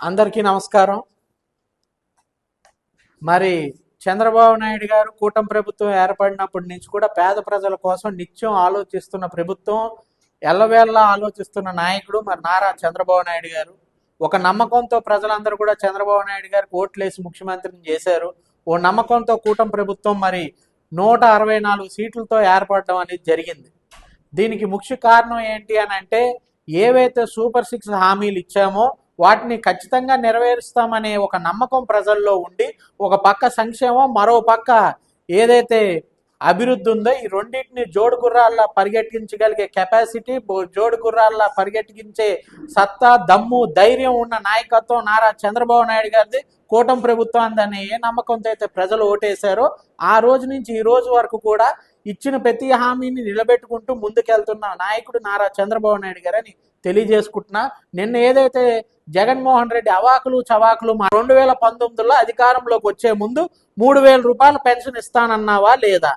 అందరికీ నమస్కారం. మరి చంద్రబాబు నాయుడు గారు కూటమి ప్రభుత్వం ఏర్పడినప్పటి నుంచి కూడా పేద ప్రజల కోసం నిత్యం ఆలోచిస్తున్న ప్రభుత్వం ఎల్లవేళలా ఆలోచిస్తున్న నాయకుడు మరి నారా చంద్రబాబు నాయుడు గారు. ఒక నమ్మకంతో ప్రజలందరూ కూడా చంద్రబాబు నాయుడు గారికి ఓట్లేసి ముఖ్యమంత్రిని చేశారు. ఓ నమ్మకంతో కూటమి ప్రభుత్వం మరి నూట అరవై నాలుగు సీట్లతో ఏర్పడడం అనేది జరిగింది. దీనికి ముఖ్య కారణం ఏంటి అని అంటే ఏవైతే సూపర్ సిక్స్ హామీలు ఇచ్చామో వాటిని ఖచ్చితంగా నెరవేరుస్తామనే ఒక నమ్మకం ప్రజల్లో ఉండి ఒక పక్క సంక్షేమం మరో పక్క ఏదైతే అభివృద్ధి ఉందో ఈ రెండింటిని జోడు గుర్రాల్లా పరిగెట్టించగలిగే కెపాసిటీ జోడు గుర్రాల్లా పరిగెట్టించే సత్తా దమ్ము ధైర్యం ఉన్న నాయకత్వం నారా చంద్రబాబు నాయుడు గారిది. కూటమి ప్రభుత్వాన్ని ఏ నమ్మకంతో అయితే ప్రజలు ఓటేశారో ఆ రోజు నుంచి ఈ రోజు వరకు కూడా ఇచ్చిన ప్రతి హామీని నిలబెట్టుకుంటూ ముందుకెళ్తున్న నాయకుడు నారా చంద్రబాబు నాయుడు గారని తెలియజేసుకుంటున్నా. నిన్న ఏదైతే జగన్మోహన్ రెడ్డి అవాకులు చవాకులు మా రెండు వేల పంతొమ్మిదిలో అధికారంలోకి వచ్చే ముందు మూడు వేల రూపాయలు పెన్షన్ ఇస్తానన్నావా లేదా?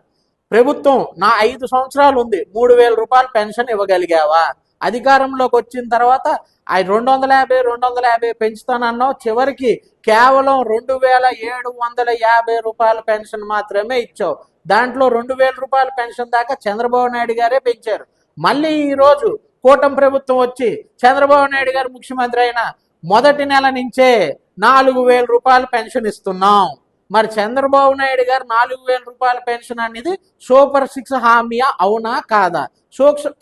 ప్రభుత్వం నా ఐదు సంవత్సరాలు ఉంది మూడు వేల రూపాయలు పెన్షన్ ఇవ్వగలిగావా? అధికారంలోకి వచ్చిన తర్వాత ఆ రెండు వందల యాభై రెండు వందల యాభై పెంచుతానన్నావు. చివరికి కేవలం రెండు వేల ఏడు వందల యాభై రూపాయల పెన్షన్ మాత్రమే ఇచ్చావు. దాంట్లో రెండు వేల రూపాయల పెన్షన్ దాకా చంద్రబాబు నాయుడు గారే పెంచారు. మళ్ళీ ఈ రోజు కూటమి ప్రభుత్వం వచ్చి చంద్రబాబు నాయుడు గారు ముఖ్యమంత్రి అయిన మొదటి నెల నుంచే నాలుగు వేల రూపాయలు పెన్షన్ ఇస్తున్నాం. మరి చంద్రబాబు నాయుడు గారు నాలుగు వేల రూపాయల పెన్షన్ అనేది సూపర్ సిక్స్ హామీయా అవునా కాదా?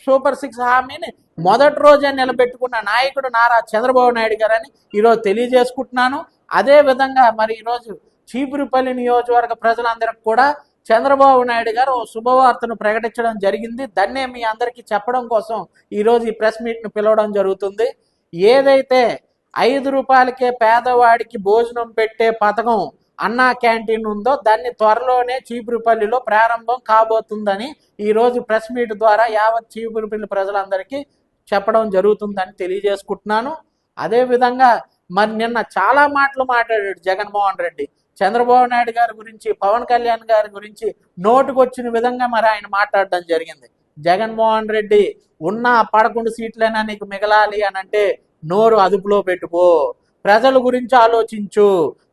సూపర్ సిక్స్ హామీని మొదటి రోజే నిలబెట్టుకున్న నాయకుడు నారా చంద్రబాబు నాయుడు గారు అని ఈరోజు తెలియజేసుకుంటున్నాను. అదే విధంగా మరి ఈరోజు చీపురుపల్లి నియోజకవర్గ ప్రజలందరికీ కూడా చంద్రబాబు నాయుడు గారు ఓ శుభవార్తను ప్రకటించడం జరిగింది. దాన్నే మీ అందరికీ చెప్పడం కోసం ఈరోజు ఈ ప్రెస్ మీట్ను పిలవడం జరుగుతుంది. ఏదైతే ఐదు రూపాయలకే పేదవాడికి భోజనం పెట్టే పథకం అన్నా క్యాంటీన్ ఉందో దాన్ని త్వరలోనే చీపురుపల్లిలో ప్రారంభం కాబోతుందని ఈరోజు ప్రెస్ మీట్ ద్వారా యావత్ చీపురుపల్లి ప్రజలందరికీ చెప్పడం జరుగుతుందని తెలియజేసుకుంటున్నాను. అదేవిధంగా మరి నిన్న చాలా మాటలు మాట్లాడాడు జగన్మోహన్ రెడ్డి. చంద్రబాబు నాయుడు గారి గురించి పవన్ కళ్యాణ్ గారి గురించి నోటుకొచ్చిన విధంగా మరి ఆయన మాట్లాడడం జరిగింది. జగన్మోహన్ రెడ్డి ఉన్న పదకొండు సీట్లైనా నీకు మిగలాలి అని అంటే నోరు అదుపులో పెట్టుకో. ప్రజల గురించి ఆలోచించు.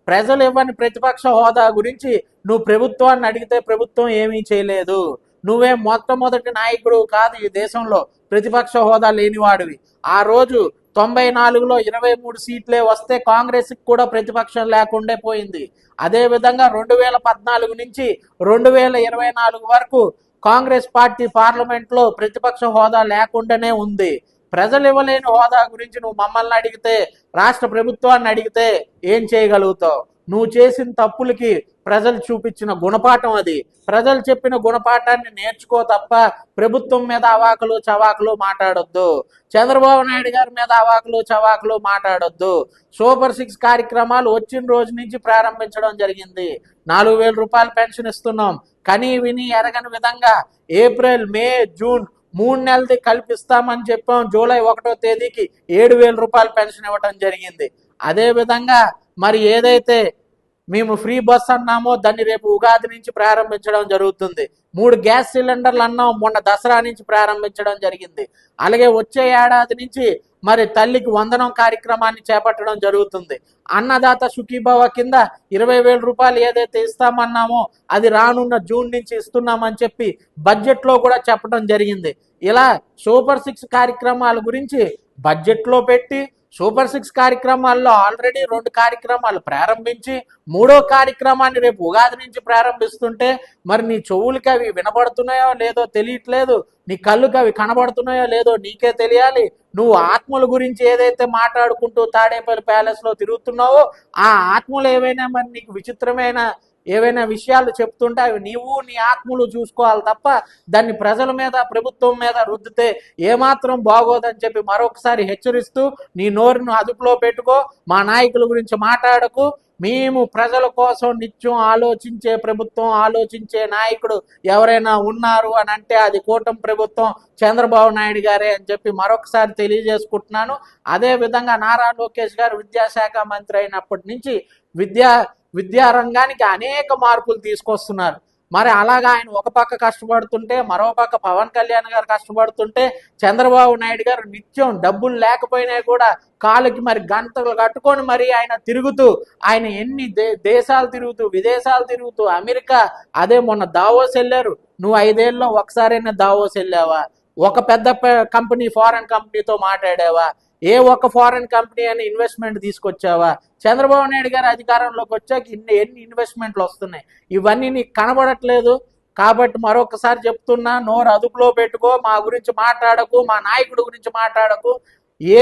ప్రజలు ఇవ్వని ప్రతిపక్ష హోదా గురించి నువ్వు ప్రభుత్వాన్ని అడిగితే ప్రభుత్వం ఏమీ చేయలేదు. నువ్వే మొట్టమొదటి నాయకుడు కాదు ఈ దేశంలో. ప్రతిపక్ష హోదా లేనివాడివి. ఆ రోజు తొంభై నాలుగులో ఇరవై మూడు సీట్లే వస్తే కాంగ్రెస్ కూడా ప్రతిపక్షం లేకుండే పోయింది. అదే విధంగా రెండు వేల పద్నాలుగు నుంచి రెండు వేల ఇరవై నాలుగు వరకు కాంగ్రెస్ పార్టీ పార్లమెంట్లో ప్రతిపక్ష హోదా లేకుండానే ఉంది. ప్రజలు ఇవ్వలేని హోదా గురించి నువ్వు మమ్మల్ని అడిగితే రాష్ట్ర ప్రభుత్వాన్ని అడిగితే ఏం చేయగలుగుతావు? నువ్వు చేసిన తప్పులకి ప్రజలు చూపించిన గుణపాఠం అది. ప్రజలు చెప్పిన గుణపాఠాన్ని నేర్చుకో తప్ప ప్రభుత్వం మీద అవాకులు చవాకులు మాట్లాడొద్దు. చంద్రబాబు నాయుడు గారి మీద అవాకులు చవాకులు మాట్లాడొద్దు. సూపర్ సిక్స్ కార్యక్రమాలు వచ్చిన రోజు నుంచి ప్రారంభించడం జరిగింది. నాలుగు వేల పెన్షన్ ఇస్తున్నాం. కనీ విని ఎరగని విధంగా ఏప్రిల్ మే జూన్ మూడు నెలది కల్పిస్తామని చెప్పాం. జూలై ఒకటో తేదీకి ఏడు వేల రూపాయలు పెన్షన్ ఇవ్వటం జరిగింది. అదే విధంగా మరి ఏదైతే మేము ఫ్రీ బస్ అన్నామో దాన్ని రేపు ఉగాది నుంచి ప్రారంభించడం జరుగుతుంది. మూడు గ్యాస్ సిలిండర్లు అన్నాం. మొన్న దసరా నుంచి ప్రారంభించడం జరిగింది. అలాగే వచ్చే ఏడాది నుంచి మరి తల్లికి వందనం కార్యక్రమాన్ని చేపట్టడం జరుగుతుంది. అన్నదాత సుఖీభావ కింద ఇరవై వేల రూపాయలు ఏదైతే ఇస్తామన్నామో అది రానున్న జూన్ నుంచి ఇస్తున్నామని చెప్పి బడ్జెట్లో కూడా చెప్పడం జరిగింది. ఇలా సూపర్ సిక్స్ కార్యక్రమాల గురించి బడ్జెట్లో పెట్టి సూపర్ సిక్స్ కార్యక్రమాల్లో ఆల్రెడీ రెండు కార్యక్రమాలు ప్రారంభించి మూడో కార్యక్రమాన్ని రేపు ఉగాది నుంచి ప్రారంభిస్తుంటే మరి నీ చెవులకి అవి వినబడుతున్నాయో లేదో తెలియట్లేదు. నీ కళ్ళుకి అవి కనబడుతున్నాయో లేదో నీకే తెలియాలి. నువ్వు ఆత్మల గురించి ఏదైతే మాట్లాడుకుంటూ తాడేపల్లి ప్యాలెస్లో తిరుగుతున్నావో ఆ ఆత్మలు ఏవైనా మరి నీకు విచిత్రమైన ఏవైనా విషయాలు చెప్తుంటే అవి నీవు నీ ఆత్మలు చూసుకోవాలి తప్ప దాన్ని ప్రజల మీద ప్రభుత్వం మీద రుద్దితే ఏమాత్రం బాగోదని చెప్పి మరొకసారి హెచ్చరిస్తూ నీ నోరును అదుపులో పెట్టుకో మా నాయకుల గురించి మాట్లాడకు. మేము ప్రజల కోసం నిత్యం ఆలోచించే ప్రభుత్వం ఆలోచించే నాయకుడు ఎవరైనా ఉన్నారు అని అంటే అది కూటమి ప్రభుత్వం చంద్రబాబు నాయుడు గారే అని చెప్పి మరొకసారి తెలియజేసుకుంటున్నాను. అదే విధంగా నారా లోకేష్ గారు విద్యాశాఖ మంత్రి అయినప్పటి నుంచి విద్యా విద్యారంగానికి అనేక మార్పులు తీసుకొస్తున్నారు. మరి అలాగా ఆయన ఒక పక్క కష్టపడుతుంటే మరో పక్క పవన్ కళ్యాణ్ గారు కష్టపడుతుంటే చంద్రబాబు నాయుడు గారు నిత్యం డబ్బులు లేకపోయినా కూడా కాలుకి మరి గంటలు కట్టుకొని మరి ఆయన తిరుగుతూ ఆయన ఎన్ని దే దేశాలు తిరుగుతూ విదేశాలు తిరుగుతూ అమెరికా అదే మొన్న దావోస్ వెళ్ళారు. నువ్వు ఐదేళ్ళలో ఒకసారైనా దావోస్ వెళ్ళావా? ఒక పెద్ద కంపెనీ ఫారెన్ కంపెనీతో మాట్లాడావా? ఏ ఒక్క ఫారెన్ కంపెనీ అని ఇన్వెస్ట్మెంట్ తీసుకొచ్చావా? చంద్రబాబు నాయుడు గారు అధికారంలోకి వచ్చాక ఇన్ని ఎన్ని ఇన్వెస్ట్మెంట్లు వస్తున్నాయి? ఇవన్నీ నీకు కనబడట్లేదు. కాబట్టి మరొకసారి చెప్తున్నా నోరు అదుపులో పెట్టుకో మా గురించి మాట్లాడకు మా నాయకుడి గురించి మాట్లాడకు. ఏ